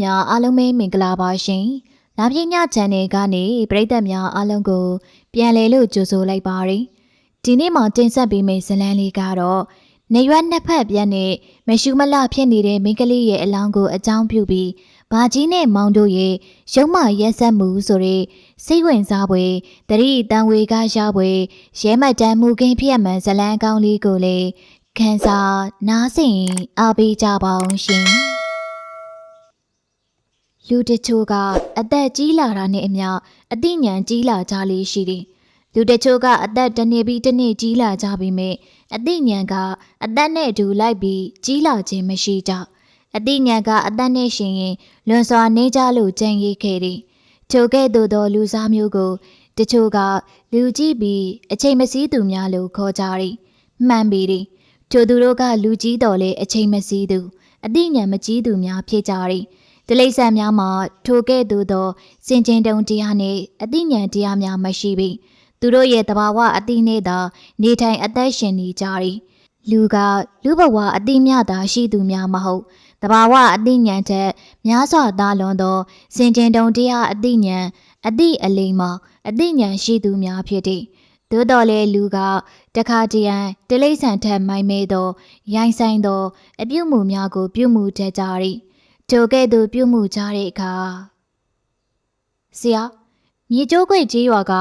များအားလုံးပဲမင်္ဂလာပါရှင်။လာပြင်းည channel ကနေပရိသတ်များအားလုံးကို ပြန်လည်လို့ကြိုဆိုလိုက်ပါရစေ။ဒီနေ့မှတင်ဆက်ပေးမယ့်ဇာတ်လမ်းလေးကတော့နေရွက်နှစ်ဖက်ပြက်နဲ့မရှူမလဖြစ်နေတဲ့မိန်းကလေးရဲ့အလောင်းကိုအကြောင်းပြုပြီးဘာကြီးနဲ့မောင်တို့ရဲ့ရုံမရက်ဆက်မှုဆိုတဲ့စိတ်ဝင်စားပွဲတတိတန်ဝေကရပွဲရဲမတ်တမ်းမှုကင်းဖြစ်မှန်ဇလန်းကောင်းလေးကိုလည်းခန်းစားနားဆင်အားပေးကြပါအောင်ရှင် လူတချို့ကအသက်ကြီးလာတာနဲ့အမျှအသိဉာဏ်ကြီးလာကြလေးရှိတယ်။လူတချို့ကအသက်တစ်နှစ်ပြီးတစ်နှစ်ကြီးလာကြပြီမဲ့အသိဉာဏ်ကအသက်နဲ့အတူလိုက်ပြီးကြီးလာခြင်းမရှိကြ။အသိဉာဏ်ကအသက်နဲ့ရှင်ရင်လွန်စွာနေကြလို့ကြံရည်ခဲ့တယ်။ချိုကဲ့သို့သောလူစားမျိုးကိုတချို့ကလူကြည့်ပြီးအချိန်မစည်းသူများလို့ခေါ်ကြတယ်။မှန်ပြီတယ်။ချို့သူတို့ကလူကြီးတော်လဲအချိန်မစည်းသူအသိဉာဏ်မကြီးသူများဖြစ်ကြတယ်။ တလိမ့်ဆန်များမှာထိုကဲ့သို့သောစင်ကျင်တုံတရားနှင့်အသိဉာဏ်တရားများမရှိပေသူတို့ရဲ့တဘာဝအသိနဲ့သာနေထိုင်အသက်ရှင်နေကြ၏လူကလူဘဝအသိမြတာရှိသူများမဟုတ်တဘာဝအသိဉာဏ်ချက်များစွာသာလွန်သောစင်ကျင်တုံတရားအသိဉာဏ်အသိအလိမ္မာအသိဉာဏ်ရှိသူများဖြစ်သည်သို့တော်လေလူကတခါတရံတလိမ့်ဆန်ထက်မိုင်းမဲသောရိုင်းဆိုင်သော အပြုမှုများကိုပြုမှုတတ်ကြ၏ ထိုကဲ့သို့ပြုမှုကြတဲ့အခါဆရာမြေကျိုးခွေကြီးရွာက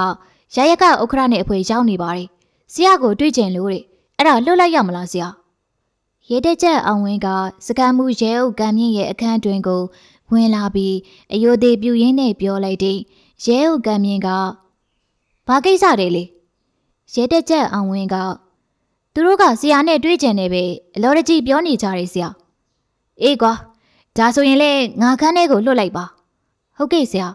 ရရကဥက္ခရနဲ့အဖွဲရောက်နေပါတယ်ဆရာကိုတွေ့ကျင်လို့တဲ့အဲ့ဒါလွတ်လိုက်ရမလားဆရာရဲတဲ့ချက်အောင်ဝင်းကစကံမှုရဲအုပ်ကံမြင့်ရဲ့အခန်းတွင်ကိုဝင်လာပြီးအယိုသေးပြူရင်းနဲ့ပြောလိုက်တဲ့ရဲအုပ်ကံမြင့်ကဘာကိစ္စတယ်လေရဲတဲ့ချက်အောင်ဝင်းကသူတို့ကဆရာနဲ့တွေ့ကျင်နေပဲအလောတကြီးပြောနေကြတယ်ဆရာအေးကွာ ဒါဆိုရင်လေငါခန်းထဲကိုလွတ်လိုက်ပါဟုတ်ကဲ့ဆရာ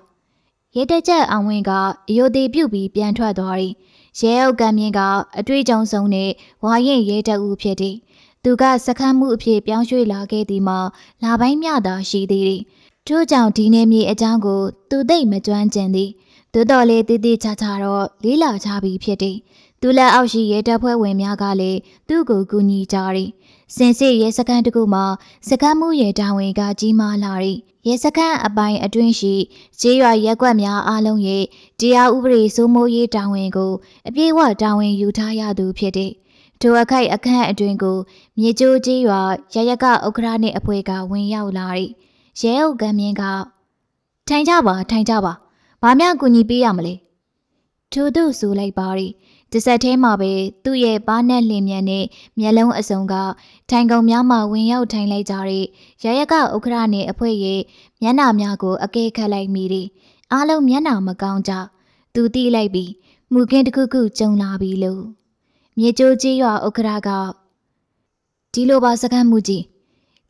ရဲတက်ချက်အောင်ဝင်ကအယိုသေးပြုတ်ပြီးပြန်ထွက်သွားတယ်ရဲအုပ်ကမြင့်ကအတွေ့အကြုံဆုံးနဲ့ဝါရင်ရဲတက်ဦးဖြစ်တယ်သူကစခန်းမှုအဖြစ်ပြောင်းရွှေ့လာခဲ့သည်မှာလာပိုင်းမြတာရှိသေးတယ်ထို့ကြောင့်ဒီနေမြေအကြောင်းကိုသူသိမ့်မကျွမ်းကျင်သည်သို့တော်လေးတည်တည်ချာချာတော့လေးလာချပြီးဖြစ်တယ်သူလက်အောက်ရှိရဲတပ်ဖွဲ့ဝင်များကလည်းသူ့ကိုကူညီကြတယ် စင်စစ်ရဲစခန်းတစ်ခုမှာစကမ်းမှုရဲတာဝန်ကကြီးမားလာ၏ရဲစခန်းအပိုင်အတွင်းရှိကျေးရွာရက်ကွက်များအားလုံးရဲ့တရားဥပဒေစိုးမိုးရေးတာဝန်ကိုအပြည့်အဝတာဝန်ယူထားရသူဖြစ်တဲ့ထိုအခိုက်အခန့်အတွင်ကိုမြေကျိုးကြီးရွာရရကဥက္ခရာနှင့်အဖွဲကဝင်ရောက်လာ၏ရဲအုပ်ကမြင့်ကထိုင်ကြပါထိုင်ကြပါဘာမှကူညီပေးရမလဲထို့သူဆိုလိုက်ပါ၏ တစ်ဆက်သေးမှာပဲသူ့ရဲ့ပါးနဲ့လင်မြန်နဲ့မျက်လုံးအစုံကထိုင်ကုန်များမှဝင်ရောက်ထိုင်လိုက်ကြတဲ့ရရကဥက္ခရနဲ့အဖွဲရဲ့မျက်နှာများကိုအကဲခတ်လိုက်မိတယ်။အားလုံးမျက်နှာမကောင်းကြ။သူတီးလိုက်ပြီးမူကင်းတစ်ခုခုကြုံလာပြီလို့မြေကျိုးကြီးရွာဥက္ခရကဒီလိုပါစကမ်းမှုကြီး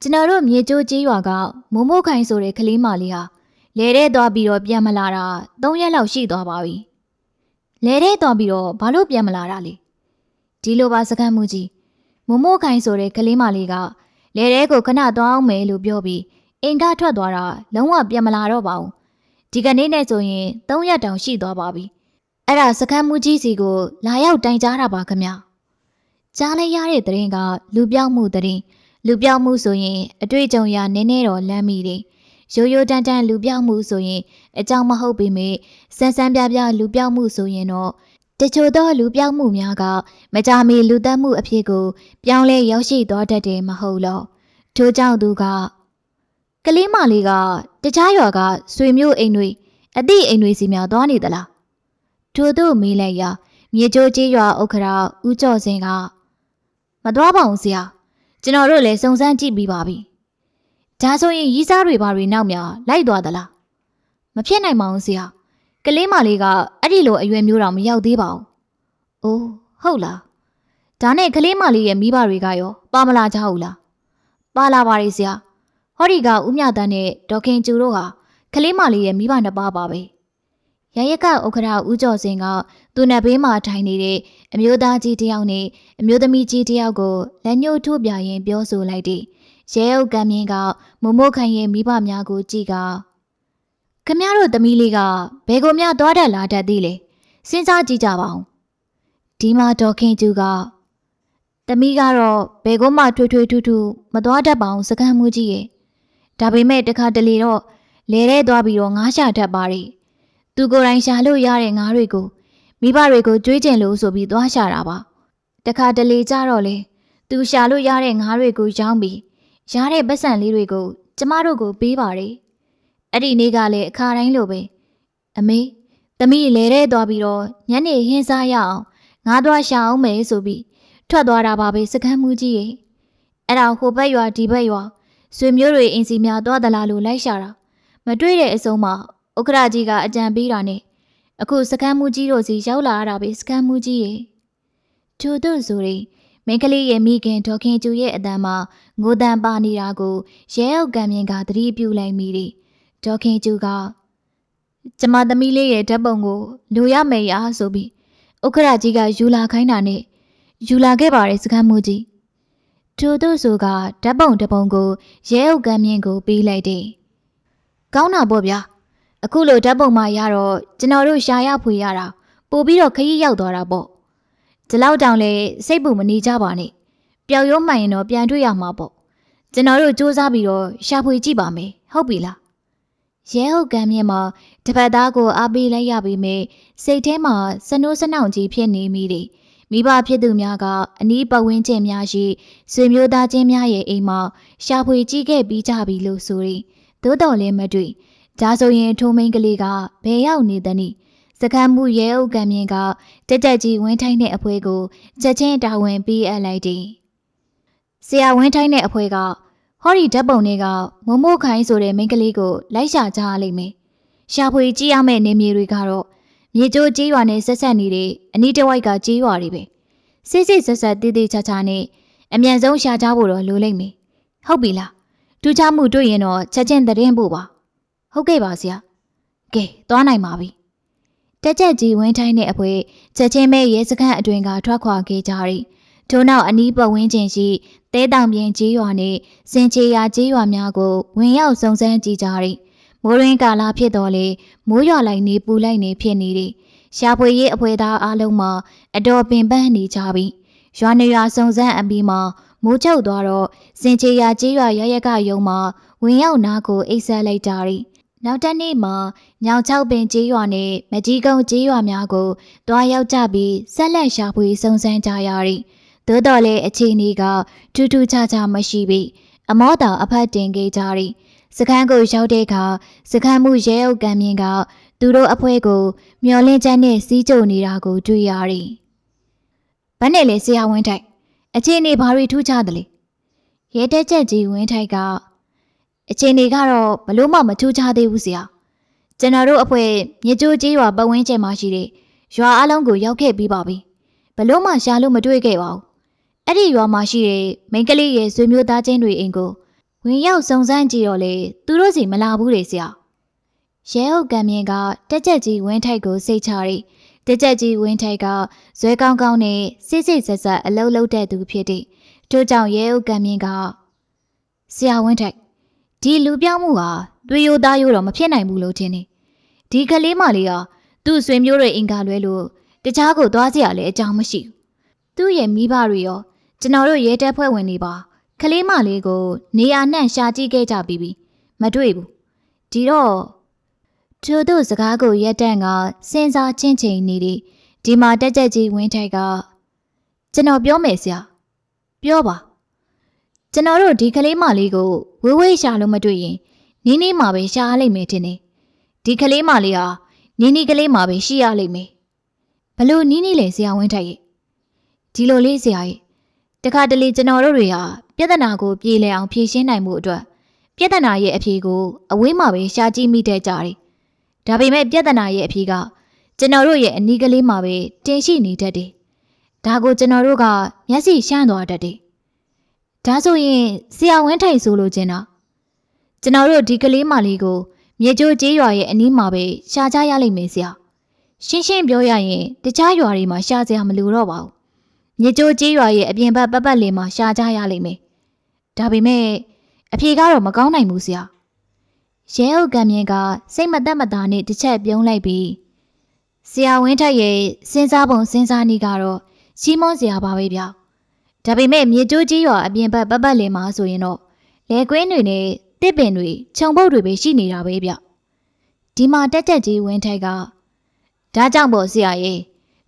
ကျွန်တော်တို့မြေကျိုးကြီးရွာကမိုးမိုးခိုင်ဆိုတဲ့ကလေးမလေးဟာလဲတဲ့သွားပြီးတော့ပြန်မလာတာ၃ရက်လောက်ရှိသွားပါပြီ။ လဲတဲ့တော်ပြီးတော့ဘာလို့ပြန်မလာတာလဲဒီလိုပါစကမ်းမှုကြီးမမို့ခိုင်ဆိုတဲ့ကလေးမလေးကလဲတဲ့ကိုခဏသွားအောင်မယ်လို့ပြောပြီးအိမ်ကထွက်သွားတာလုံးဝပြန်မလာတော့ပါဘူးဒီကနေ့နဲ့ဆိုရင်၃ရက်တောင်ရှိသွားပါပြီအဲ့ဒါစကမ်းမှုကြီးစီကို လာရောက်တိုင်ကြားတာပါခမကြားလိုက်ရတဲ့သတင်းကလူပြောက်မှုသတင်းလူပြောက်မှုဆိုရင်အတွေ့အကြုံရနည်းနည်းတော့လမ်းမိတယ် ရိုးရိုးတန်းတန်းလူပြောက်မှုဆိုရင်အကြောင်းမဟုတ်ပေမဲ့စမ်းစမ်းပြပြလူပြောက်မှုဆိုရင်တော့တချို့သောလူပြောက်မှုများကမကြမီလူသက်မှုအဖြစ်ကို ပြောင်းလဲရောက်ရှိသွားတတ်တယ်မဟုတ်လောထို့ကြောင့်သူကကလေးမလေးကတခြားရွာကဆွေမျိုးအိမ်တွေအသည့်အိမ်တွေစီများသွားနေသလားထို့သူမေးလိုက်ရာမြေကျိုးကြီးရွာဥက္ခရာဦးကျော်စင်ကမသွားပါဘူးဆရာကျွန်တော်တို့လည်းစုံစမ်းကြည့်ပြီးပါပြီ ဒါဆိုရင်ရီးစားတွေဘာတွေနောက်များလိုက်သွားသလားမဖြစ်နိုင်ပါဘူးဆရာကလေးမလေးကအဲ့ဒီလိုအရွယ်မျိုးတော့မရောက်သေးပါဘူး။အိုးဟုတ်လား။ဒါနဲ့ကလေးမလေးရဲ့မိဘတွေကရောပါမလာကြဘူးလား။ပါလာပါလေဆရာ။ဟောဒီကဦးမြတန်းနဲ့ဒေါခင်ကျူတို့ဟာကလေးမလေးရဲ့မိဘနှစ်ပါးပါပဲ။ရရကဥက္ခရာဦးကျော်စင်ကသူနဲ့ဘေးမှာထိုင်နေတဲ့အမျိုးသားကြီးတစ်ယောက်နဲ့အမျိုးသမီးကြီးတစ်ယောက်ကိုလက်ညှိုးထိုးပြရင်ပြောဆိုလိုက်တယ်။ ရဲအုပ်ကံမြင့်ကမမိုးခိုင်ရဲ့မိဘများကိုကြည့်ကခမရတို့သမီးလေးကဘယ်ကိုများသွားတတ်လာတတ်သေးလဲစဉ်းစားကြည့်ကြပါဦးဒီမှာဒေါ်ခင်ကျူကသမီးကတော့ဘယ်ကိုမှထွေးထွေးထူးထူးမသွားတတ်ပါအောင်စကမ်းမှုကြီးရဲ့ဒါပေမဲ့တခါတလေတော့လဲရဲသွားပြီးတော့ငားရှာတတ်ပါတယ်သူကိုယ်တိုင်ရှာလို့ရတဲ့ငားတွေကိုမိဘတွေကိုကြွေးကျင်လို့ဆိုပြီးသွားရှာတာပါတခါတလေကြတော့လေသူရှာလို့ရတဲ့ငားတွေကိုရောင်းပြီး ရတဲ့ပတ်စံလေးတွေကိုကျမတို့ကိုပေးပါတယ်အဲ့ဒီနေ့ကလည်းအခါတိုင်းလိုပဲအမေသမီးလဲရဲသွားပြီးတော့ညနေဟင်းစားရအောင်ငားသွားရှာအောင်မယ်ဆိုပြီးထွက်သွားတာပါပဲစကမ်းမှုကြီးရဲ့အဲ့ဒါဟိုဘက်ရွာဒီဘက်ရွာဆွေမျိုးတွေအင်စီများသွားသလားလို့လိုက်ရှာတာမတွေ့တဲ့အစုံမှာဥက္ကရာကြီးကအကြံပေးတာနဲ့အခုစကမ်းမှုကြီးတို့စီရောက်လာရတာပဲစကမ်းမှုကြီးရဲ့သူတို့ဆိုရင်မိန်းကလေးရဲ့မိခင်ဒေါခင်ကျူရဲ့အတန်မှာ ငိုတန်ပါနေတာကိုရဲအုပ်ကံမြင်ကသတိပြုလိုက်မိတယ်ဒေါခင်ကျူကကျမသမီးလေးရဲ့ဓာတ်ပုံကိုလူရမယ်ရဆိုပြီးဥက္ကရာကြီးကယူလာခိုင်းတာနဲ့ယူလာခဲ့ပါတယ်စကမ်းမှုကြီးသူတို့ဆိုကဓာတ်ပုံတစ်ပုံကိုရဲအုပ်ကံမြင်ကိုပေးလိုက်တယ်ကောင်းတာပေါ့ဗျာအခုလိုဓာတ်ပုံမှရတော့ကျွန်တော်တို့ရှာရဖွေရတာပို့ပြီးတော့ခရီးရောက်သွားတာပေါ့ဒီလောက်တောင်လဲစိတ်ပူမနေကြပါနဲ့ ပျောက်ရိုးမှန်ရင်တော့ပြန်တွေ့ရမှာပေါ့ကျွန်တော်တို့စူးစမ်းပြီးတော့ရှာဖွေကြည့်ပါမယ်ဟုတ်ပြီလားရဲဟုတ်ကံမြင့်မှာတပတ်သားကိုအားပေးလိုက်ရပေမဲ့စိတ်ထဲမှာစနိုးစနှောင်ကြီးဖြစ်နေမိတယ်မိဘဖြစ်သူများကအနီးပတ်ဝန်းကျင်များရှိဆွေမျိုးသားချင်းများရဲ့အိမ်မှာရှာဖွေကြည့်ခဲ့ပြီးကြပြီလို့ဆိုရင်သို့တော်လည်းမတွေ့ဒါဆိုရင်ထိုးမိန်ကလေးကဘယ်ရောက်နေသနည်းစကမ်းမှုရဲအုပ်ကံမြင့်ကတက်တက်ကြီးဝင်းထိုင်းတဲ့အဖွဲကိုချက်ချင်းတာဝန်ပေးအပ်လိုက်တယ် ဆရာဝင်းထိုင်းတဲ့အဖွဲကဟောဒီဓာတ်ပုံတွေကမမို့ခိုင်းဆိုတဲ့မိန်းကလေးကိုလိုက်ရှာကြရလိမ့်မယ်ရှာဖွေကြည့်ရမယ့်နေမြေတွေကတော့မြေကျိုးကြေးရွာနဲ့ဆက်ဆက်နေတဲ့အနီးတစ်ဝိုက်ကကြေးရွာတွေပဲစစ်စစ်ဆက်ဆက်တည်တည်ချာချာနဲ့အမြန်ဆုံးရှာကြဖို့တော့လိုလိမ့်မယ်ဟုတ်ပြီလားထူးခြားမှုတွေ့ရင်တော့ချက်ချင်းသတင်းပို့ပါဟုတ်ကဲ့ပါဆရာကဲသွားနိုင်ပါပြီတက်ချက်ကြီးဝင်းထိုင်းတဲ့အဖွဲချက်ချင်းပဲရဲစခန်းအတွင်ကထွက်ခွာခဲ့ကြရီ ထို့နောက်အနီးပတ်ဝန်းကျင်ရှိတဲတောင်ပြင်ကြီးရွာနဲ့စင်ချေယာကြီးရွာများကိုဝင်ရောက်စုံစမ်းကြည့်ကြရီမိုးရင်းကာလဖြစ်တော်လေမိုးရွာလိုက်နေပူလိုက်နေဖြစ်နေသည်ရှာဖွေရေးအဖွဲသားအားလုံးမှာအတော်ပင်ပန်းနေကြပြီရွာနေရွာစုံစမ်းအပြီးမှာမိုးချုပ်သွားတော့စင်ချေယာကြီးရွာရရက်ကယုံမှာဝင်ရောက်နာကိုအိတ်ဆက်လိုက်ကြရီနောက်တစ်နေ့မှာညောင်ချောက်ပင်ကြီးရွာနဲ့မကြီးကုန်းကြီးရွာများကိုတွားရောက်ကြပြီးဆက်လက်ရှာဖွေစုံစမ်းကြရရီ သို့တော်လည်းအခြေအနေကထူးထူးခြားခြားမရှိပြီအမောတော်အဖတ်တင်ခဲ့ကြရီစခန်းကိုရောက်တဲ့အခါစခန်းမှုရဲအုပ်ကံမြင့်ကသူတို့အဖွဲကို မျောလင်းချမ်းနဲ့စီးကြုံနေတာကိုတွေ့ရရီဘယ်နဲ့လဲဆရာဝင်းထိုက်အခြေအနေဘာတွေထူးခြားသလဲရဲတက်ချက်ကြီးဝင်းထိုက်ကအခြေအနေကတော့ဘလို့မှမထူးခြားသေးဘူးဆရာကျွန်တော်တို့အဖွဲမြေကျိုးကြီးရွာပတ်ဝန်းကျင်မှာရှိတဲ့ရွာအလုံးကိုရောက်ခဲ့ပြီးပါပြီဘလို့မှရှာလို့မတွေ့ခဲ့ပါဘူး အဲ့ဒီရွာမှာရှိတဲ့မိန်းကလေးရဲ့ဆွေမျိုးသားချင်းတွေအိမ်ကိုဝင်ရောက်စုံစမ်းကြည့်တော့လေသူတို့စီမလာဘူးလေဆရာရဲဟုတ်ကံမြင်ကတက်ချက်ကြီးဝင်းထိုက်ကိုစိတ်ချရီတက်ချက်ကြီးဝင်းထိုက်ကဇွဲကောင်းကောင်းနဲ့စိတ်စိတ်ဆက်ဆက်အလုံးလုံးတဲ့သူဖြစ်တဲ့တို့ကြောင့်ရဲဟုတ်ကံမြင်ကဆရာဝင်းထိုက်ဒီလူပြောင်းမှုဟာတွေးရိုသားရိုးတော့မဖြစ်နိုင်ဘူးလို့ထင်နေဒီကလေးမလေးဟာသူ့ဆွေမျိုးတွေအင်္ဂါလွဲလို့တခြားကိုသွားစရာလည်းအကြောင်းမရှိဘူးသူ့ရဲ့မိဘတွေရော ကျွန်တော်တို့ရဲတပ်ဖွဲ့ဝင်တွေပါကလေးမလေးကိုနေရာနှံ့ရှာကြည့်ခဲ့ကြပြီးပြီမတွေ့ဘူးဒီတော့သူတို့စကားကိုရက်တန့်ကစဉ်းစားချင်းချိန်နေသည်ဒီမှာတက်ကြကြီးဝင်းထိုက်ကကျွန်တော်ပြောမယ်ဆရာပြောပါကျွန်တော်တို့ဒီကလေးမလေးကိုဝေးဝေးရှာလို့မတွေ့ရင်နီးနီးမှာပဲရှာရလိမ့်မယ်တင်နေဒီကလေးမလေးဟာနီးနီးကလေးမှာပဲရှိရလိမ့်မယ်ဘလို့နီးနီးလေဆရာဝင်းထိုက်ရဲ့ဒီလိုလေးဆရာရဲ့ တခါတလေကျွန်တော်တို့တွေဟာပြဿနာကိုပြေလည်အောင်ဖြေရှင်းနိုင်မှုအတွက်ပြဿနာရဲ့အဖြေကိုအဝေးမှာပဲရှာကြည့်မိတဲ့ကြတယ်။ဒါပေမဲ့ပြဿနာရဲ့အဖြေကကျွန်တော်တို့ရဲ့အနီးကလေးမှာပဲတင်ရှိနေတတ်တယ်။ဒါကိုကျွန်တော်တို့ကမျက်စိရှမ်းသွားတတ်တယ်။ဒါဆိုရင်ဆရာဝင်းထိုင်ဆိုလိုချင်တာကျွန်တော်တို့ဒီကလေးမလေးကိုမြေကျိုးကျေးရွာရဲ့အနီးမှာပဲရှာကြရလိမ့်မယ်ဆရာ။ရှင်းရှင်းပြောရရင်တခြားရွာတွေမှာရှာစရာမလိုတော့ပါဘူး။ မြေကျိုးကျေးရွာရဲ့အပြင်ဘက်ပတ်ပတ်လေးမှာရှာကြရလိမ့်မယ်။ဒါပေမဲ့အဖြေကတော့မကောင်းနိုင်ဘူးဆရာ။ရဲအုပ်ကံမြင်ကစိတ်မသက်မသာနဲ့တစ်ချက်ပြုံးလိုက်ပြီးဆရာဝင်းထက်ရဲ့စဉ်းစားပုံစဉ်းစားနည်းကတော့ရှီမွန်ဆရာပါပဲဗျ။ဒါပေမဲ့မြေကျိုးကြီးရွာအပြင်ဘက်ပတ်ပတ်လေးမှာဆိုရင်တော့လေကွင်းတွေနဲ့တစ်ပင်တွေခြုံပုတ်တွေပဲရှိနေတာပဲဗျဒီမှာတက်တက်ကြီးဝင်းထိုက်ကဒါကြောင့်ပေါ့ဆရာရဲ့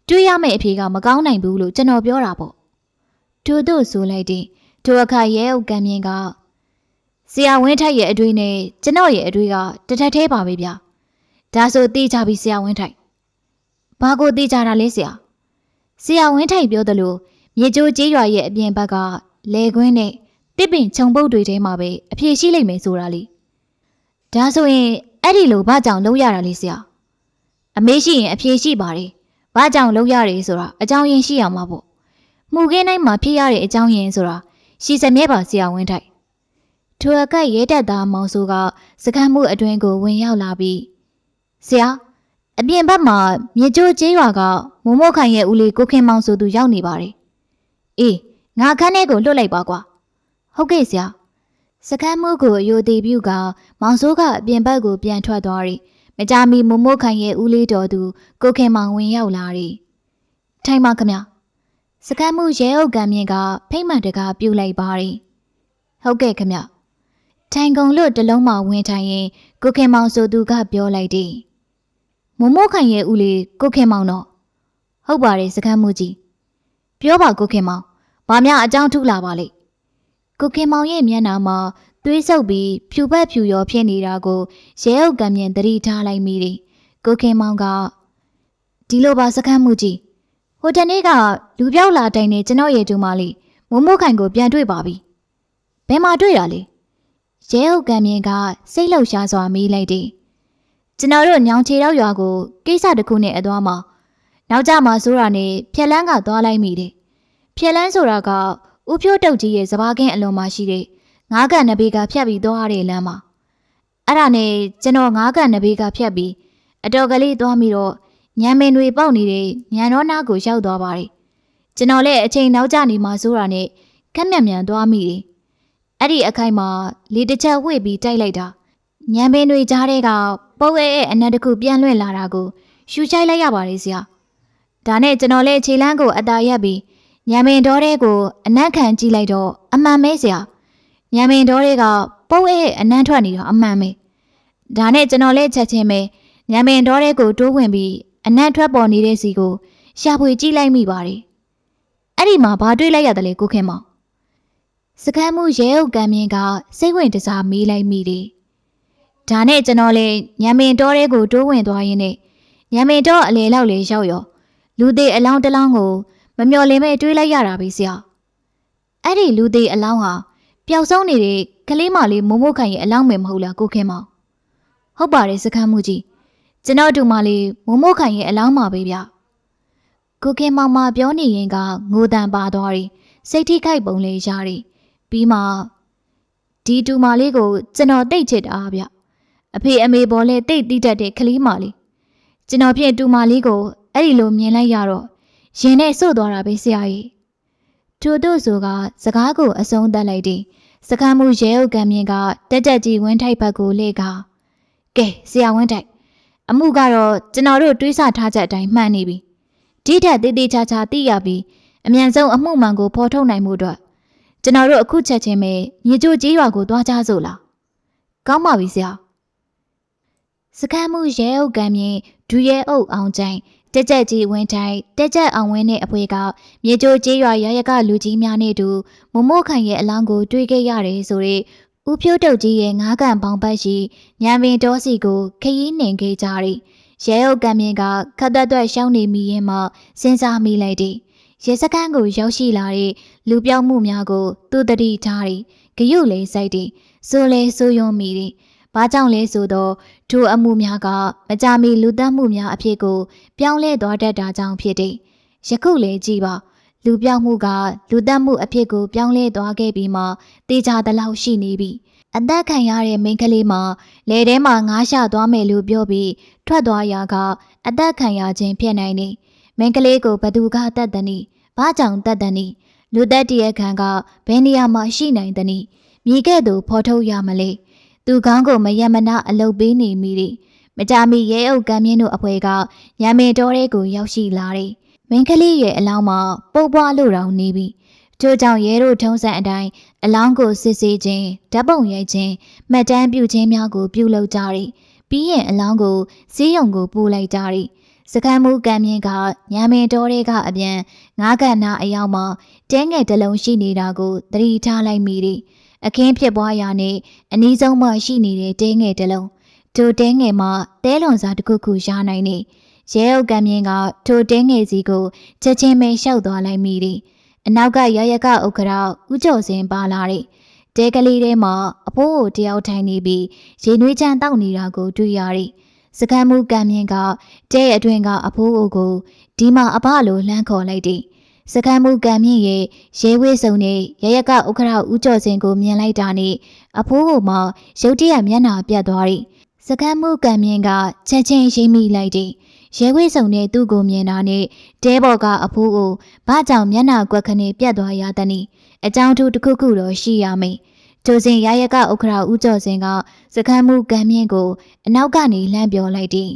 တွေးရမယ့်အဖြေကမကောင်းနိုင်ဘူးလို့ကျွန်တော်ပြောတာပေါ့သူတို့ဆိုလိုက်တဲ့သူအခါရဲအုပ်ကံမြင်ကဆရာဝင်းထိုက်ရဲ့အတွေ့နဲ့ကျွန်တော်ရဲ့အတွေ့ကတစ်ထက်သေးပါပဲဗျဒါဆိုသိကြပြီဆရာဝင်းထိုက်ဘာကိုသိကြတာလဲဆရာဆရာဝင်းထိုက်ပြောသလိုမြေကျိုးကျေးရွာရဲ့အပြင်ဘက်ကလေကွင်းနဲ့တစ်ပင်ခြုံပုတ်တွေထဲမှာပဲအဖြေရှိလိမ့်မယ်ဆိုတာလေဒါဆိုရင်အဲ့ဒီလိုဘာကြောင့်လုံးရတာလဲဆရာအမေးရှိရင်အဖြေရှိပါတယ် ဘာကြောင့်လုံးရတယ်ဆိုတာအကြောင်းရင်းရှိအောင်ပါပေါ့မှုခင်းတိုင်းမှာဖြစ်ရတဲ့အကြောင်းရင်းဆိုတာရှိစမြဲပါဆရာဝင်းထိုက်ထိုအကရဲတက်သားမောင်ဆိုးကစကမ်းမှုအတွင်းကိုဝင်ရောက်လာပြီးဆရာအပြင်ဘက်မှာမြေကျိုးကျေးရွာကမုံမို့ခိုင်ရဲ့ဦးလေးကိုခင်မောင်ဆိုသူရောက်နေပါတယ်အေးငါခန်းထဲကိုလွတ်လိုက်ပါကွာဟုတ်ကဲ့ဆရာစကမ်းမှုကိုအယိုသေးပြုကမောင်ဆိုးကအပြင်ဘက်ကိုပြန်ထွက်သွားပြီး မကြမီမုံမို့ခိုင်ရဲ့ဦးလေးတော်သူကိုခင်မောင်ဝင်ရောက်လာတယ်ထိုင်ပါခမစကမ်းမှုရဲအုပ်ကံမြင့်ကဖိမ့်မှန်တကားပြုတ်လိုက်ပါတယ်ဟုတ်ကဲ့ခမထိုင်ကုန်လွတ်တလုံးမှဝင်ထိုင်ရင်ကိုခင်မောင်ဆိုသူကပြောလိုက်တယ်မုံမို့ခိုင်ရဲ့ဦးလေးကိုခင်မောင်တော့ဟုတ်ပါတယ်စကမ်းမှုကြီးပြောပါကိုခင်မောင်ဘာများအကြောင်းထုလာပါလိမ့်ကိုခင်မောင်ရဲ့မျက်နှာမှာ သွေးဆုပ်ပြီးဖြူပက်ဖြူရောဖြစ်နေတာကိုရဲအုပ်ကံမြင်သတိထားလိုက်မိတယ်ကိုခင်မောင်ကဒီလိုပါစကမ်းမှုကြီးဟိုတနေ့ကလူပြောက်လာတိုင်နေကျွန်တော်ရဲ့တူမလေးမုံမို့ခိုင်ကိုပြန်တွေ့ပါပြီဘယ်မှာတွေ့ရလဲရဲအုပ်ကံမြင်ကစိတ်လှုပ်ရှားစွာမေးလိုက်တယ်ကျွန်တော်တို့ညောင်ချေတော့ရွာကိုကိစ္စတစ်ခုနဲ့အသွားမှာနောက်ကြမှာဆိုတာနဲ့ဖြက်လန်းကသွားလိုက်မိတယ်ဖြက်လန်းဆိုတာကဦးဖြိုးတုတ်ကြီးရဲ့စဘာကင်းအလွန်မှာရှိတဲ့ ငါးကန်နဘေးကဖြတ်ပြီးသွားရတဲ့လမ်းမှာအဲ့ဒါနဲ့ကျွန်တော်ငါးကန်နဘေးကဖြတ်ပြီးအတော်ကလေးသွားပြီးတော့ညံမင်တွေပေါက်နေတဲ့ညံတော်နာကိုရောက်သွားပါတယ်ကျွန်တော်လည်းအချိန်နောက်ကျနေမှဆိုတာနဲ့ခက်မြန်မြန်သွားမိတယ်အဲ့ဒီအခိုက်မှာလေတစ်ချက်ဝှေ့ပြီးတိုက်လိုက်တာညံပင်တွေကြားထဲကပုတ်ရဲရဲ့အနက်တစ်ခုပြန်လွင့်လာတာကိုရှူချိုက်လိုက်ရပါတယ်ဆရာဒါနဲ့ကျွန်တော်လည်းခြေလန်းကိုအသာရက်ပြီးညံပင်တော်တဲ့ကိုအနက်ခံကြည့်လိုက်တော့အမှန်ပဲဆရာ ညံပင်တော်တဲ့ကပုတ်ရဲရဲ့အနမ်းထွက်နေတာအမှန်ပဲဒါနဲ့ကျွန်တော်လည်းချက်ချင်းပဲညံပင်တော်တဲ့ကိုတိုးဝင်ပြီးအနက်ထွက်ပေါ်နေတဲ့စီကိုရှာဖွေကြည့်လိုက်မိပါတယ်အဲ့ဒီမှာဘာတွေးလိုက်ရတယ်လဲကိုခင်မောင်စကမ်းမှုရဲအုပ်ကံမြင်ကစိတ်ဝင်တစားမေးလိုက်မိတယ်။ဒါနဲ့ကျွန်တော်လည်းညံမင်တော်တဲ့ကိုတိုးဝင်သွားရင်းနဲ့ညံမင်တော်အလေလောက်လေရောက်ရောလူသေးအလောင်းတစ်လောင်းကိုမမျော်လင့်မဲ့တွေးလိုက်ရတာပဲဆရာ။အဲ့ဒီလူသေးအလောင်းဟာ ပျောက်ဆုံးနေတဲ့ကလေးမလေးမိုးမိုးခိုင်ရဲ့အလောင်းပဲမဟုတ်လားကိုခင်မောင်။ဟုတ်ပါတယ်စကမ်းမှုကြီးကျွန်တော်တို့မလေးမိုးမိုးခိုင်ရဲ့အလောင်းပါပဲဗျ။ကိုခင်မောင်မပြောနေရင်ကငိုတန်ပါသွားတယ်စိတ်ထိခိုက်ပုံလေးရတယ်ပြီးမှဒီတူမလေးကိုကျွန်တော်တိတ်ချစ်တာဗျအဖေအမေပေါ်လဲတိတ်တိတတ်တဲ့ကလေးမလေးကျွန်တော်ဖြင့်တူမလေးကိုအဲ့ဒီလိုမြင်လိုက်ရတော့ရင်နဲ့စို့သွားတာပဲဆရာကြီး သူတို့ဆိုကစကားကိုအဆုံးသတ်လိုက်တယ်စကားမှုရဲအုပ်ကံမြင်ကတက်တက်ကြီးဝင်းထိုက်ဘက်ကိုလေကကဲဆရာဝင်းထိုက်အမှုကတော့ကျွန်တော်တို့တွေးဆထားချက်အတိုင်းမှန်နေပြီဒီထက်တေးသေးချာချာသိရပြီးအမြန်ဆုံးအမှုမှန်ကိုဖော်ထုတ်နိုင်မှုအတွက်ကျွန်တော်တို့အခုချက်ချင်းပဲမြေကျိုးကြီးရွာကိုသွားကြစို့လားကောင်းပါပြီဆရာစကမ်းမှုရဲအုပ်ကံမြင်ဒူရဲအုပ်အောင်ကျိုင် တက်ကြက်ကြီးဝင်းထိုင်တက်ကြက်အောင်ဝင်းနဲ့အဖွဲကမြေကျိုးကြီးရွာရရကလူကြီးများနဲ့တူမမို့ခိုင်ရဲ့အလောင်းကိုတွေ့ခဲ့ရတယ်ဆိုတဲ့ဦးဖြိုးတုတ်ကြီးရဲ့ငါးကန်ပေါင်ပတ်ရှိညံပင်တော်စီကိုခရီးနှင်ခဲ့ကြတယ်ရဲအုပ်ကံမြင်ကခတ်သက်သက်ရှောင်းနေမိရင်မှစဉ်းစားမိလိုက်တယ်ရဲစခန်းကိုရောက်ရှိလာတဲ့လူပြောက်မှုများကိုသူတတိထားတယ်ဂယုလေးစိုက်တယ်ဆိုလဲဆိုယွံမိတယ် ဘာကြောင့်လဲဆိုတော့ဒိုအမှုများကမကြမီလူသတ်မှုများအဖြစ်ကိုပြောင်းလဲသွားတတ်တာကြောင့်ဖြစ်တယ်ယခုလေကြည့်ပါလူပြောက်မှုကလူသတ်မှုအဖြစ်ကိုပြောင်းလဲသွားခဲ့ပြီးမှတေချာတလောက်ရှိနေပြီအသက်ခံရတဲ့မိန်းကလေးမှာလေထဲမှာငားရှသွားမယ်လို့ပြောပြီးထွက်သွားရာကအသက်ခံရခြင်းဖြစ်နိုင်နေမိန်းကလေးကိုဘသူကတတ်တနည်းဘာကြောင့်တတ်တနည်းလူသက်တရခံကဘယ်နေရာမှာရှိနိုင်သနည်းမြေကဲ့သို့ဖော်ထုတ်ရမလဲ သူကောင်းကိုမယမနာအလုတ်ပေးနေမိတယ်မကြမီရဲအုပ်ကမ်းမြင့်တို့အဖွဲကရံမေတော်ရဲကိုရောက်ရှိလာတယ်မင်းကလေးရဲ့အလောင်းမှာပုတ်ပွားလို့တောင်နေပြီထို့ကြောင့်ရဲတို့ထုံးစံအတိုင်းအလောင်းကိုစစ်ဆေးခြင်းဓာတ်ပုံရိုက်ခြင်းမှတ်တမ်းပြုခြင်းများကိုပြုလုပ်ကြသည်ပြီးရင်အလောင်းကိုစီးရုံကိုပို့လိုက်ကြသည်စကမ်းမှုကံမြင့်ကညမင်တော်တွေကအပြန်ငါးကဏ္ဍအရောက်မှာတဲငယ်တစ်လုံးရှိနေတာကိုသတိထားလိုက်မိသည် အခင်းဖြစ်ပွားရာနဲ့အနီးဆုံးမှရှိနေတဲ့တဲငယ်တစ်လုံးထိုတဲငယ်မှာတဲလွန်စာတစ်ခုခုရနိုင်နေရဲအုပ်ကံမြင့်ကထိုတဲငယ်စီကိုချက်ချင်းပဲရှောက်သွားလိုက်မိသည်အနောက်ကရရကဥက္ကရာဥကျော်စင်ပါလာတဲ့တဲကလေးထဲမှာအဖိုးကိုတယောက်ထိုင်နေပြီးရေနွေးချမ်းတောက်နေတာကိုတွေ့ရသည်စကမ်းမှုကံမြင့်ကတဲရဲ့အတွင်ကအဖိုးအိုကိုဒီမှာအဘလိုလှမ်းခေါ်လိုက်သည် စကမ်းမှုကံမြင့်ရဲ့ရဲဝေးစုံနဲ့ရရကဥက္ကရာဥကျော်စင်ကိုမြင်လိုက်တာနဲ့အဖိုးအိုမှာရုတ်တရက်မျက်နှာပြတ်သွားသည်စကမ်းမှုကံမြင့်ကချက်ချင်းရိမ့်မိလိုက်သည်ရဲဝေးစုံနဲ့သူ့ကိုမြင်တာနဲ့တဲဘော်ကအဖိုးကိုဘာကြောင့်မျက်နှာကွက်ခနဲ့ပြတ်သွားရသနည်းအကြောင်းထူးတစ်ခုခုတော့ရှိရမယ်ကျိုစဉ်ရရကဥက္ကရာဦးကျော်စင်ကစကမ်းမှုကံမြင့်ကိုအနောက်ကနေလှမ်းပြောလိုက်သည်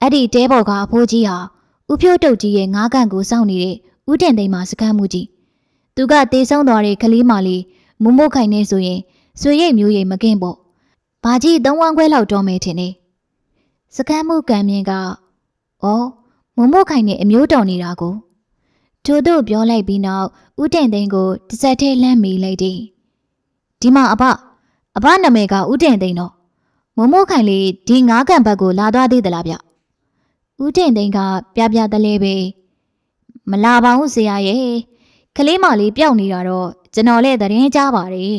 အဲ့ဒီတဲဘော်ကအဖိုးကြီးဟာ ဥဖြိုးတုတ်ကြီးရဲ့ငားကန်ကိုစောင့်နေတဲ့ဦးတင်သိမ်းမှာစကမ်းမှုကြီးသူကတေဆုံးသွားတဲ့ကလေးမလေးမမို့ခိုင်နေဆိုရင်ဆွေရိတ်မျိုးရိတ်မကင်းပေါ့ဘာကြီးသုံးဝန်းခွဲလောက်တော့မယ်ထင်နေစကမ်းမှုကံမြင့်ကဩမမို့ခိုင်နေအမျိုးတော်နေတာကိုထို့သို့ပြောလိုက်ပြီးနောက်ဦးတင်သိန်းကိုတစ်စက်ထဲလှမ်းမိလိုက်သည်ဒီမှာအဘအဘနာမည်ကဦးတင်သိန်းတော့မမို့ခိုင်လေးဒီငါးကန်ဘက်ကိုလာသွားသေးသလားဗျ ဦးတင်သိန်းကပြပြတလဲပဲမလာပါဘူးဆရာရဲ့ကလေးမလေးပျောက်နေတာတော့ကျွန်တော်လည်းသတင်းကြားပါတယ်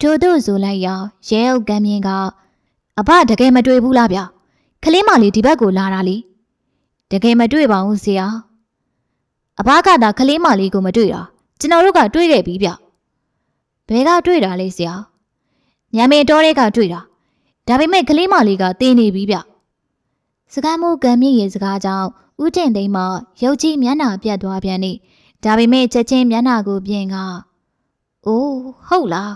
ထို့သို့ဆိုလိုက်ရာရဲအုပ်ကမ်းမြင်ကအဘတကယ်မတွေ့ဘူးလားဗျကလေးမလေးဒီဘက်ကိုလာတာလေတကယ်မတွေ့ပါဘူးဆရာအဘကသာကလေးမလေးကိုမတွေ့တာကျွန်တော်တို့ကတွေ့ခဲ့ပြီဗျဘယ်ကတွေ့တာလဲဆရာညမေတော်တွေကတွေ့တာဒါပေမဲ့ကလေးမလေးကတင်းနေပြီဗျ စကားမိုးကံမြင့်ရဲ့စကားကြောင့်ဦးတင်သိမ်းမှရုပ်ကြီးမျက်နှာပြတ်သွားပြန်နေဒါပေမဲ့ချက်ချင်းမျက်နှာကိုပြင်ကအိုးဟုတ်လား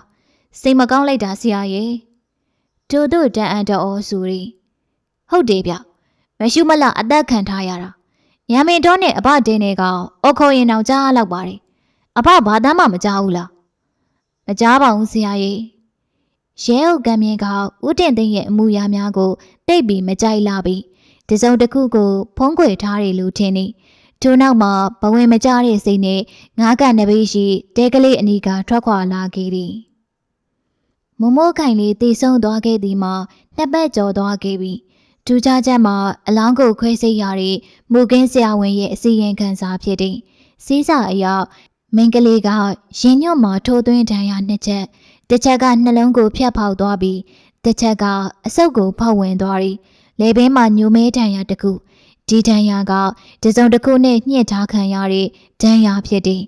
စိတ်မကောင်းလိုက်တာဆရာရဲ့တို့တို့တန်အန်တော်ဆိုရီဟုတ်တယ်ဗျမရှုမလအသက်ခံထားရတာညမင်တော်နဲ့အဘတင်းတွေကအော်ခေါ်ရင်တော့ကြားလောက်ပါတယ်အဘဘာတမ်းမှမကြားဘူးလားမကြားပါဘူးဆရာကြီးရဲအုပ်ကံမြင့်ကဦးတင်သိန်းရဲ့အမှုရာများကိုတိတ်ပြီးမကြိုက်လာပြီး တစုံတစ်ခုကိုဖုံးကွယ်ထားတယ်လို့ထင်နေထို့နောက်မှာဘဝင်မကြတဲ့စိတ်နဲ့ငါးကနဘေးရှိတဲကလေးအနီးကထွက်ခွာလာခဲ့သည်မမိုးခိုင်လေးတေဆုံးသွားခဲ့သည်မှာနှစ်ပတ်ကျော်သွားခဲ့ပြီထူးခြားချက်မှာအလောင်းကိုခွဲစိတ်ရတဲ့မူကင်းဆရာဝန်ရဲ့အစီရင်ခံစာဖြစ်တဲ့စီးစာအရမင်းကလေးကရင်ညွတ်မှာထိုးသွင်းဒဏ်ရာနှစ်ချက်တစ်ချက်ကနှလုံးကိုဖျက်ဖောက်သွားပြီးတစ်ချက်က အဆုပ်ကိုဖောက်ဝင်သွားပြီး လေဘင်းမှာညိုမဲဒဏ်ရာတစ်ခုဒီဒဏ်ရာကတစုံတစ်ခုနဲ့ညှစ်ထားခံရတဲ့ဒဏ်ရာဖြစ်တဲ့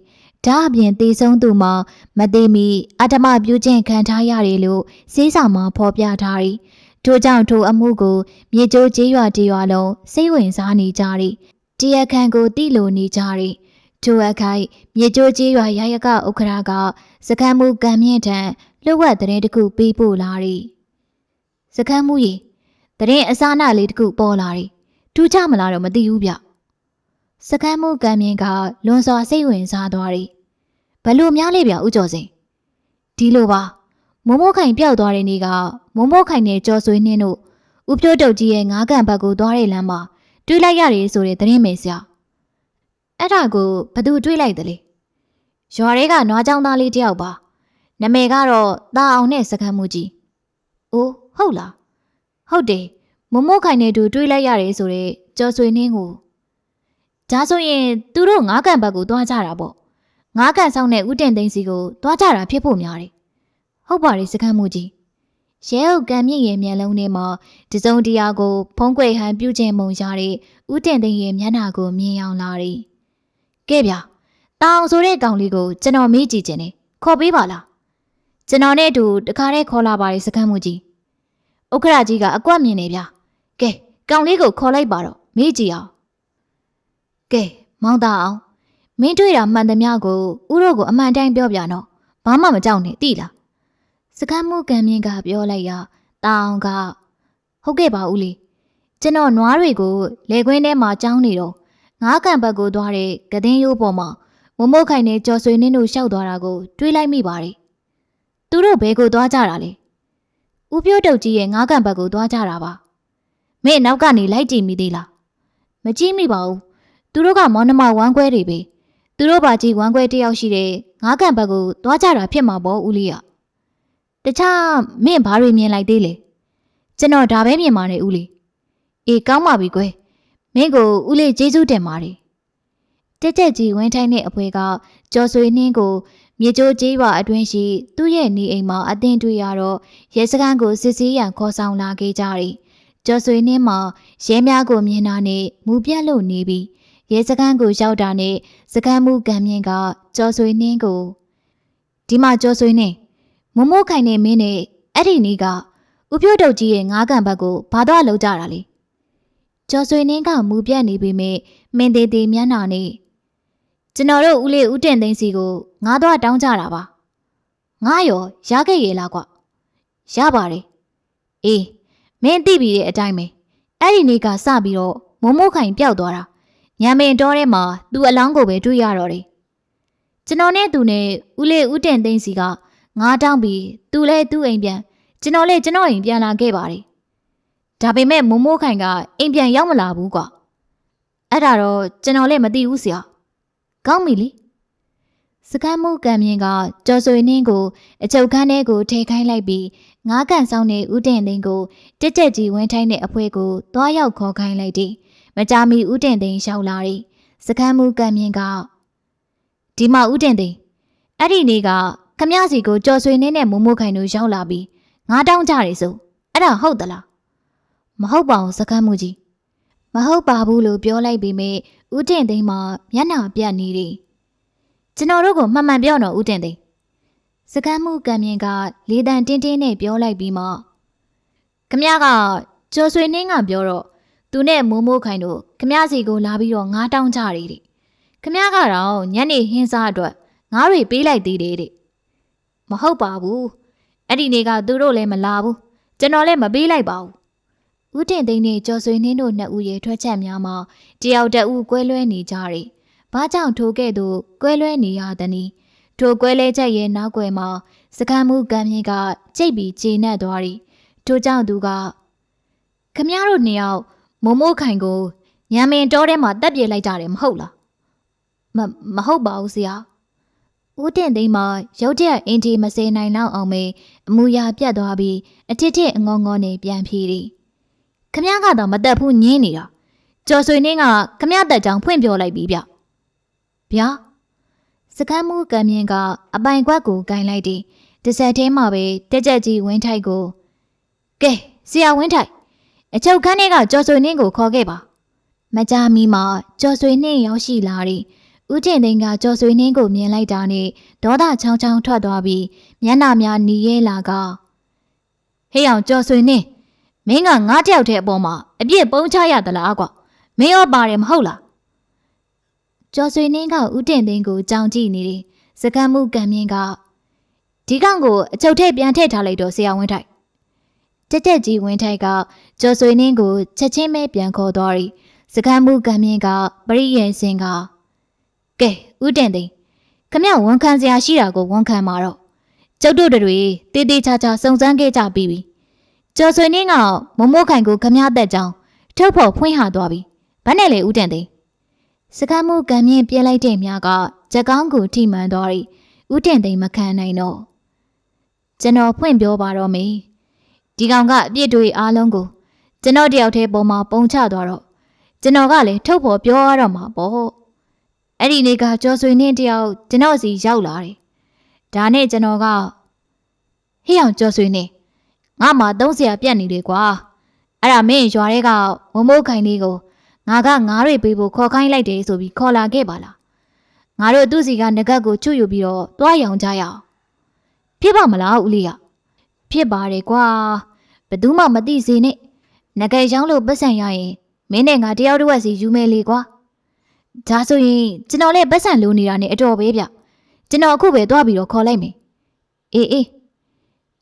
ဒါအပြင်တေဆုံးသူမှာမသေးမီအတ္တမပြုခြင်းခံထားရတယ်လို့စေးစာမှာဖော်ပြထားပြီးထို့ကြောင့်ထိုအမှုကိုမြေကျိုးကျေးရွာတရွာလုံးစိတ်ဝင်စားနေကြသည်တရားခံကိုတိလိုနေကြသည်ထိုအခိုက်မြေကျိုးကျေးရွာရရကဥက္ခရာကစကမ်းမှုကံမြင့်ထံလှုပ်ဝက်တဲ့တစ်ခုပေးပို့လာသည်စကမ်းမှုရီ တရင်အစားနာလေးတစ်ခုပေါ်လာသည်ထူးခြားမလားတော့မသိဘူးဗျစကမ်းမှုကံမြင့်ကလွန်စွာစိတ်ဝင်စားသွားသည်ဘလို့များလေးဗျဥကျော်စိန်ဒီလိုပါမိုးမိုးခိုင်ပျောက်သွားတဲ့နေ့ကမိုးမိုးခိုင်နဲ့ကြော်ဆွေးနှင်းတို့ဥပြိုးတုတ်ကြီးရဲ့ငါးကန်ဘက်ကိုသွားတဲ့လမ်းမှာတွေးလိုက်ရတယ်ဆိုတဲ့သတင်းမေဆရာအဲ့ဒါကိုဘသူတွေးလိုက်တယ်လေရွာတွေကနွားချောင်းသားလေးတယောက်ပါနမေကတော့တာအောင်နဲ့စကမ်းမှုကြီးအိုးဟုတ်လား ဟုတ်တယ်မမိုးခိုင်နဲ့တူတွေးလိုက်ရတယ်ဆိုတဲ့ကြော်ဆွေနှင်းကိုဒါဆိုရင်သူတို့ငါးကန်ဘက်ကိုသွားကြတာပေါ့ငါးကန်ဆောင်တဲ့ဥတင်သိန်းစီကိုသွားကြတာဖြစ်ဖို့များတယ်ဟုတ်ပါတယ်စကမ်းမှုကြီးရဲအုပ်ကံမြင့်ရဲ့မျက်လုံးထဲမှာတစုံတရာကို ဖုံးကွယ်ဟန်ပြုခြင်းမုံရတဲ့ဥတင်သိန်းရဲ့မျက်နှာကိုမြင်အောင်လာတယ်ကဲဗျာတောင်ဆိုတဲ့ကောင်လေးကိုကျွန်တော်မေးကြည့်ခြင်းနဲ့ခေါ်ပေးပါလားကျွန်တော်နဲ့အတူတခါတည်းခေါ်လာပါတယ်စကမ်းမှုကြီး ဥက္ခရာကြီးကအကွက်မြင်နေဗျာကဲကောင်လေးကိုခေါ်လိုက်ပါတော့မေးကြည့်အောင်ကဲမောင်းသားအောင်မင်းတွေ့တာမှန်သမျှကိုဥရောကိုအမှန်တိုင်းပြောပြနော်ဘာမှမကြောက်နဲ့တိလားစကမ်းမှုကံမြင့်ကပြောလိုက်ရာတောင်ကဟုတ်ကဲ့ပါဦးလေးကျွန်တော်နွားတွေကိုလေခွင်းထဲမှာကြောင်းနေတော့ငါးကန်ဘက်ကိုသွားတဲ့ကဒင်းရိုးပေါ်မှာမမိုးခိုင်နဲ့ကျော်ဆွေနှင်းတို့ရှောက်သွားတာကိုတွေးလိုက်မိပါတယ်သူတို့ဘယ်ကိုသွားကြတာလဲ ဦးပြိုးတုတ်ကြီးရဲ့ငါးကန်ဘက်ကိုသွားကြတာပါမင်းနောက်ကနေလိုက်ကြည့်မိသေးလားမကြည့်မိပါဘူးသူတို့ကမောင်နှမဝမ်းခွဲတွေပဲသူတို့ပါကြီးဝမ်းခွဲတစ်ယောက်ရှိတဲ့ငါးကန်ဘက်ကိုသွားကြတာဖြစ်မှာပေါ့ဦးလေးရတခြားမင်းဘာတွေမြင်လိုက်သေးလဲကျွန်တော်ဒါပဲမြင်ပါတယ်ဦးလေးအေးကောင်းပါပြီကွယ်မင်းကိုဦးလေးကျေးဇူးတင်ပါတယ်တက်တက်ကြီးဝင်းထိုင်းတဲ့အဖွဲကကျော်ဆွေနှင်းကို မြေကျိုးကျေးရွာအတွင်းရှိသူ့ရဲ့နေအိမ်မှာအတင်းတွေ့ရတော့ရဲစခန်းကိုစစ်ဆေးရန်ခေါ်ဆောင်လာခဲ့ကြတယ်ကျော်ဆွေနှင်းမှာရဲများကိုမြင်တာနဲ့မူပြတ်လို့နေပြီးရဲစခန်းကိုရောက်တာနဲ့စခန်းမှုကံမြင့်ကကျော်ဆွေနှင်းကိုဒီမှာကျော်ဆွေနှင်းမမိုးခိုင်နေမင်းနဲ့အဲ့ဒီနေ့ကဥပြုတ်တုတ်ကြီးရဲ့ငါးကန်ဘက်ကိုဘာတော့လောက်ကြတာလဲကျော်ဆွေနှင်းကမူပြတ်နေပေမဲ့မင်းသေးသေးမျက်နှာနဲ့ ကျွန်တော်တို့ဦးလေးဦးတင်သိန်းစီကိုငါးတော့တောင်းကြတာပါငါရောရခဲ့ရဲ့လားကွရပါတယ်အေးမင်းသိပြီတဲ့အတိုင်းပဲအဲ့ဒီနေ့ကစပြီးတော့မမိုးခိုင်ပျောက်သွားတာညံပင်တော်ထဲမှာသူ့အလောင်းကိုပဲတွေ့ရတော့တယ်ကျွန်တော်နဲ့သူနဲ့ဦးလေးဦးတင်သိန်းစီကငါတောင်းပြီးသူလည်းသူ့အိမ်ပြန်ကျွန်တော်လည်းကျွန်တော်အိမ်ပြန်လာခဲ့ပါတယ်ဒါပေမဲ့မမိုးခိုင်ကအိမ်ပြန်ရောက်မလာဘူးကွာအဲ့ဒါတော့ကျွန်တော်လည်းမသိဘူးဆရာ ကောင်းပြီလေစကမ်းမှုကံမြင့်ကကြော်ဆွေနှင်းကိုအချုပ်ခန်းထဲကိုထဲခိုင်းလိုက်ပြီးငါးကန်ဆောင်နေဦးတင်သိန်းကိုတက်တက်ကြီးဝင်းထိုင်းတဲ့အဖွဲကိုသွားရောက်ခေါ်ခိုင်းလိုက်တယ်မကြမီဦးတင်သိန်းရှောက်လာတယ်စကမ်းမှုကံမြင့်ကဒီမှာဦးတင်သိန်းအဲ့ဒီနေ့ကခမရစီကိုကြော်ဆွေနှင်းနဲ့မိုးမိုးခိုင်တို့ရောက်လာပြီးငါတောင်းကြတယ်ဆိုအဲ့ဒါဟုတ်သလားမဟုတ်ပါဘူးစကမ်းမှုကြီးမဟုတ်ပါဘူးလို့ပြောလိုက်ပြီးမြ ဦးတင်သိန်းမှာမျက်နှာပြတ်နေတယ်ကျွန်တော်တို့ကိုမှန်မှန်ပြောတော့ဦးတင်သိန်းစကမ်းမှုကံမြင့်ကလေတံတင်းတင်းနဲ့ပြောလိုက်ပြီးမှခမရကကျော်ဆွေနှင်းကပြောတော့သူနဲ့မိုးမိုးခိုင်တို့ခမရစီကိုလာပြီးတော့ငါးတောင်းကြတယ်တဲ့ခမရကတော့ညနေဟင်းစားအတွက်ငါးတွေပေးလိုက်သေးတယ်တဲ့မဟုတ်ပါဘူးအဲ့ဒီနေ့ကသူတို့လည်းမလာဘူးကျွန်တော်လည်းမပေးလိုက်ပါဘူး ဦးတင်သိန်းနဲ့ကျော်ဆွေနှင်းတို့နှစ်ဦးရဲ့ထွက်ချက်များမှာတယောက်တဦးကွဲလွဲနေကြတယ်ဘာကြောင့်ထိုကဲ့သို့ကွဲလွဲနေရသနည်းထိုကွဲလဲချက်ရဲ့နောက်ွယ်မှာစကမ်းမှုကံမြင့်ကကြိတ်ပြီးကျေနပ်သွားသည်ထိုကြောင့်သူကခမရတို့နှစ်ယောက်မမိုးခိုင်ကိုညံမင်တောထဲမှာတက်ပြေလိုက်ကြတယ်မဟုတ်လားမမဟုတ်ပါဘူးဆရာဦးတင်သိမ်းမှာရုတ်တရက်အင်ဂျီမစဲနိုင်လောက်အောင်မေအမူအရာပြတ်သွားပြီးအထစ်ထစ်အငေါငေါနဲ့ပြန်ပြေးသည် ခမရကတော့မတက်ဘူးညင်းနေတာကျော်ဆွေနှင်းကခမရတက်ကြောင်ဖွင့်ပြောလိုက်ပြီးဗျဗျာစကမ်းမှုကံမြင့်ကအပိုင်ကွက်ကိုဂိုင်လိုက်သည်တစ်ဆက်တည်းမှာပဲတက်ကြက်ကြီးဝင်းထိုက်ကိုကဲဆရာဝင်းထိုက်အချုပ်ခန်းထဲကကျော်ဆွေနှင်းကိုခေါ်ခဲ့ပါမကြမီမှာကျော်ဆွေနှင်းရောက်ရှိလာသည်ဦးထင်သိန်းကကျော်ဆွေနှင်းကိုမြင်လိုက်တာနဲ့ဒေါသချောင်းချောင်းထွက်သွားပြီးမျက်နှာများหนีရဲလာကဟေးအောင်ကျော်ဆွေနှင်း မင်းကငါးတယောက်တည်းအပေါ်မှာအပြစ်ပုံချရသလားကွာမင်းရောပါတယ်မဟုတ်လားကျော်ဆွေနှင်းကဦးတင်သိန်းကိုကြောင်ကြည့်နေတယ်စကမ်းမှုကံမြင့်ကဒီကောင်ကိုအချုပ်ထည့်ပြန်ထည့်ထားလိုက်တော့ဆရာဝင်းထိုက်တက်တက်ကြီးဝင်းထိုက်ကကျော်ဆွေနှင်းကိုချက်ချင်းပဲပြန်ခေါ်သွားသည်စကမ်းမှုကံမြင့်ကပရိယေစင်ကကဲဦးတင်သိန်းခမဝန်ခံစရာရှိတာကိုဝန်ခံมาတော့ကျုပ်တို့တွေတေးသေးချာချာစုံစမ်းခဲ့ကြပြီးပြီ ကျော်ဆွေနှင်းကမမိုးခိုင်ကိုခမသက်ကြောင်းထုတ်ဖို့ဖွင့်ဟသွားပြီဘာနဲ့လဲဦးတင်သိန်းစကားမှုကံမြင့်ပြဲလိုက်တဲ့မြကကြက်ကောင်းကိုထိမှန်သွား၏ဦးတင်သိမ်းမခံနိုင်တော့ကျွန်တော်ဖွင့်ပြောပါတော့မေဒီကောင်ကအပြစ်တွေအားလုံးကိုကျွန်တော်တယောက်တည်းပုံမှာပုံချသွားတော့ကျွန်တော်ကလည်းထုတ်ဖို့ပြောရတော့မှာပေါ့အဲ့ဒီနေ့ကကျော်ဆွေနှင်းတယောက်ကျွန်တော်စီရောက်လာတယ်ဒါနဲ့ကျွန်တော်ကဟေ့အောင်ကျော်ဆွေနှင်း ငါမှသုံးစရာပြက်နေလေကွာအဲ့ဒါမင်းရွာထဲကမမိုးခိုင်လေးကိုငါကငါးတွေပေးဖို့ခေါ်ခိုင်းလိုက်တယ်ဆိုပြီးခေါ်လာခဲ့ပါလားငါတို့သူ့စီကငကတ်ကိုချွတ်ယူပြီးတော့တွားရောင်ကြရအောင်ဖြစ်ပါမလားဦးလေးရဖြစ်ပါတယ်ကွာဘယ်သူမှမသိစေနဲ့ငကတ်ရောင်းလို့ပတ်စံရရင်မင်းနဲ့ငါတယောက်တစ်ဝက်စီယူမယ်လေကွာဒါဆိုရင်ကျွန်တော်လည်းပတ်စံလိုနေတာနဲ့အတော်ပဲဗျကျွန်တော်အခုပဲတွားပြီးတော့ခေါ်လိုက်မယ်အေးအေး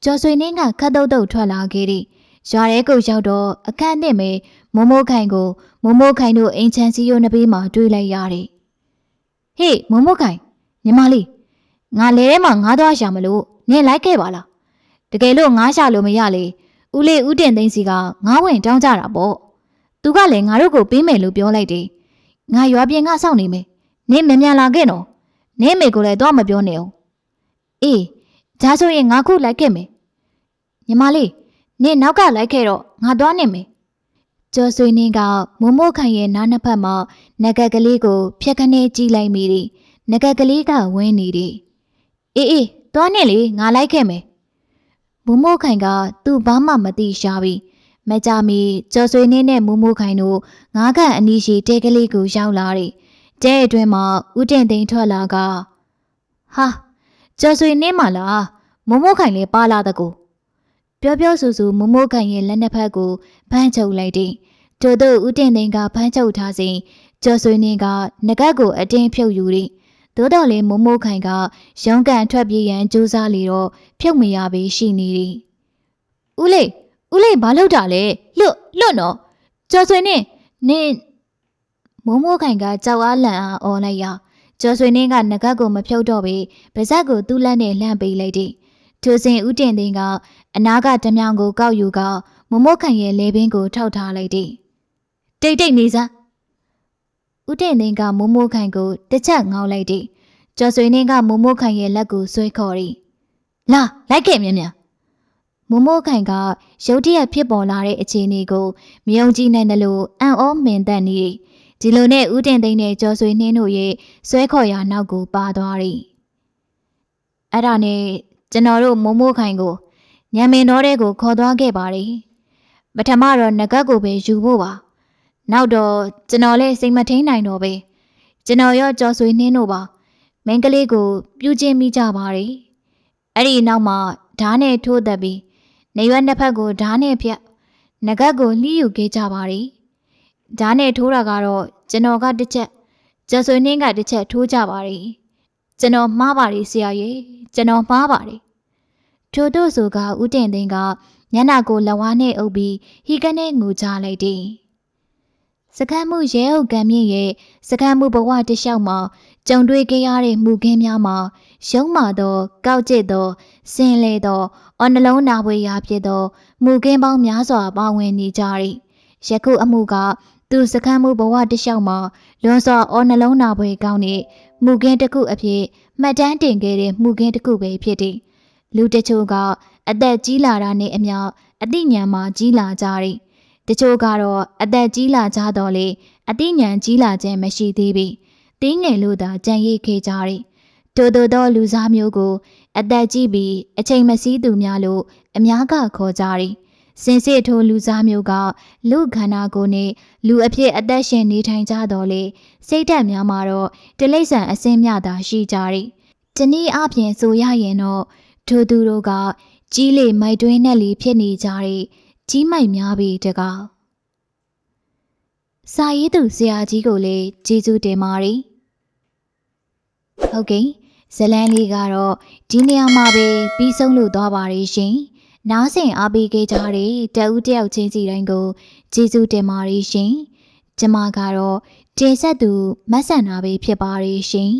ကျော်ဆွေနှင်းကခတ်တုတ်တုတ်ထွက်လာခဲ့သည်ရွာရဲကိုရောက်တော့အခန်းနဲ့ပဲမိုးမိုးခိုင်ကိုမိုးမိုးခိုင်တို့အိမ်ချမ်းစီရိုးနှစ်ဘေးမှာတွေ့လိုက်ရတယ်။ဟေးမိုးမိုးခိုင်ညီမလေးငါလဲထဲမှာငါးသွားရှာမလို့နင်လိုက်ခဲ့ပါလားတကယ်လို့ငါရှာလို့မရလေဦးလေးဦးတင်သိန်းစီကငါးဝင်တောင်းကြတာပေါ့သူကလည်းငါတို့ကိုပေးမယ်လို့ပြောလိုက်တယ်ငါရွာပြင်ကစောင့်နေမယ်နင်မြန်မြန်လာခဲ့နော်နင်မေကိုလည်းတော့မပြောနဲ့အောင်အေးဒါဆိုရင်ငါခုလိုက်ခဲ့မယ် ညီမလေးနင်နောက်ကလိုက်ခဲ့တော့ငါသွားနေမယ်ကျော်ဆွေနင်းကမမို့ခိုင်ရဲ့နားနှစ်ဖက်မှာငကက်ကလေးကို ဖြက်ခနဲ့ကြည့်လိုက်မိတယ်ငကက်ကလေးကဝင်းနေတယ်အေးအေးသွားနေလေငါလိုက်ခဲ့မယ်မမို့ခိုင်ကသူ့ဘာမှမသိရှာပြီးမကြမီကျော်ဆွေနင်းနဲ့မမို့ခိုင်တို့ငါးခန့်အနီးရှိတဲကလေးကိုရောက်လာတယ်တဲအတွင်းမှာဦးတင်သိန်းထွက်လာကဟာကျော်ဆွေနင်းမလားမမို့ခိုင်လေးပါလာတကူ ပြောပြောဆူဆူမမို့ခိုင်ရဲ့လက်နှစ်ဖက်ကိုဖမ်းချုပ်လိုက်တယ်ထို့သို့ဦးတင်သိန်းကဖမ်းချုပ်ထားစဉ်ကျော်ဆွေနင်းကငကက်ကိုအတင်းဖြုတ်ယူတယ်သို့တော်လည်းမမိုးခိုင်ကရုံးကန်ထွက်ပြေးရန်ကြိုးစားလေတော့ဖြုတ်မရပေရှိနေသည်။ဦးလေးဦးလေးဘာလုပ်တာလဲလွတ်လွတ်နော်ကျော်ဆွေနင်းနင်းမမိုးခိုင်ကကြောက်အားလန့်အားអော်လိုက်ရကျော်ဆွေနင်းကငကက်ကိုမဖြုတ်တော့ပေပါဇက်ကိုသူ့လက်နဲ့လှမ်းပေးလိုက်သည်။ ထိုစဉ်ဦးတင်သိန်းကအနာကဓမြောင်ကိုကောက်ယူကမမိုးခိုင်ရဲ့လေပင်ကိုထောက်ထားလိုက်သည်။တိတ်တိတ်နေစမ်းဦးတင်သိန်းကမိုးမိုးခိုင်ကိုတစ်ချက်ငေါက်လိုက်သည်ကျော်ဆွေနှင်းကမိုးမိုးခိုင်ရဲ့လက်ကိုဆွဲခေါ်သည်လာလိုက်ခဲ့မြင်မြန်မိုးမိုးခိုင်ကရုတ်တရက်ဖြစ်ပေါ်လာတဲ့အခြေအနေကိုမယုံကြည်နိုင်တယ်လို့အံ့ဩမင်သက်နေသည်ဒီလိုနဲ့ဦးတင်သိန်းနဲ့ကျော်ဆွေနှင်းတို့ရဲ့ဆွဲခေါ်ရာနောက်ကိုပါသွားသည်အဲ့ဒါနဲ့ ကျွန်တော်တို့မိုးမိုးခိုင်ကိုညံမင်တော်တဲ့ကိုခေါ်သွားခဲ့ပါတယ်ပထမတော့ငကက်ကိုပဲယူဖို့ပါနောက်တော့ကျွန်တော်လည်းစိတ်မထိန်နိုင်တော့ပဲကျွန်တော်ရောကြော်ဆွေနှင်းတို့ပါမင်းကလေးကို ပြူချင်းမိကြပါတယ်အဲ့ဒီနောက်မှာဓားနဲ့ထိုးသက်ပြီးနေရွက်နှစ်ဖက်ကိုဓားနဲ့ဖြတ်ငကက်ကိုလှီးယူခဲ့ကြပါတယ်ဓားနဲ့ထိုးတာကတော့ကျွန်တော်ကတစ်ချက်ကြော်ဆွေနှင်းကတစ်ချက်ထိုးကြပါတယ်ကျွန်တော်မှားပါတယ်ဆရာကြီးကျွန်တော်မှားပါတယ် ထို့တို့ဆိုကဦးတင်သိန်းကညနာကိုလက်ဝါးနဲ့အုပ်ပြီးဟီကနဲ့ငိုကြလိုက်တယ်စကမ်းမှုရဲဟုတ်ကံမြင့်ရဲ့စကမ်းမှုဘဝတလျှောက်မှာကြုံတွေ့ခဲ့ရတဲ့မှုခင်းများမှာရုံးမာသော ကောက်ကျစ်သောစင်လေသောအော်နှလုံးနာပွေရာဖြစ်သောမှုခင်းပေါင်းများစွာပါဝင်နေကြ၏ယခုအမှုကသူစကမ်းမှုဘဝတလျှောက်မှာလွန်စွာအော်နှလုံးနာပွေကောင်းတဲ့မှုခင်းတစ်ခုအဖြစ်မှတ်တမ်းတင်ခဲ့တဲ့မှုခင်းတစ်ခုပဲဖြစ်သည် လူတချို့ကအသက်ကြီးလာတာနဲ့အမျှအသိဉာဏ်မှာကြီးလာကြ၏တချို့ကတော့အသက်ကြီးလာကြတော့လေအသိဉာဏ်ကြီးလာခြင်းမရှိသေးပြီတင်းငယ်လို့သာကြံရိပ်ခဲ့ကြ၏တိုးတိုးသောလူစားမျိုးကို အသက်ကြီးပြီးအချိန်မစည်းသူများလို့အများကခေါ်ကြ၏စင်စစ်ထိုလူစားမျိုးကလူခန္ဓာကိုယ်နဲ့လူအဖြစ်အသက်ရှင်နေထိုင်ကြတော့လေစိတ်ဓာတ်များမှာတော့တလိษံအစင်းမြတာရှိကြ၏တနည်းအားဖြင့်ဆိုရရင်တော့ ထိုသူတို့ကကြီးလေမိုက်တွင်းနဲ့လီဖြစ်နေကြတဲ့ကြီးမိုက်များပြီတကားစာရေးသူဆရာကြီးကိုလည်းကျေးဇူးတင်ပါတယ်ဟုတ်ကဲ့ဇလန်းလေးကတော့ဒီနေရာမှာပဲပြီးဆုံးလို့သွားပါရရှင်နားဆင်အားပေးခဲ့ကြတဲ့တဦးတယောက်ချင်းစီတိုင်းကိုကျေးဇူးတင်ပါတယ်ရှင်ကျမကတော့တင်ဆက်သူမတ်ဆန်နာပဲဖြစ်ပါရရှင်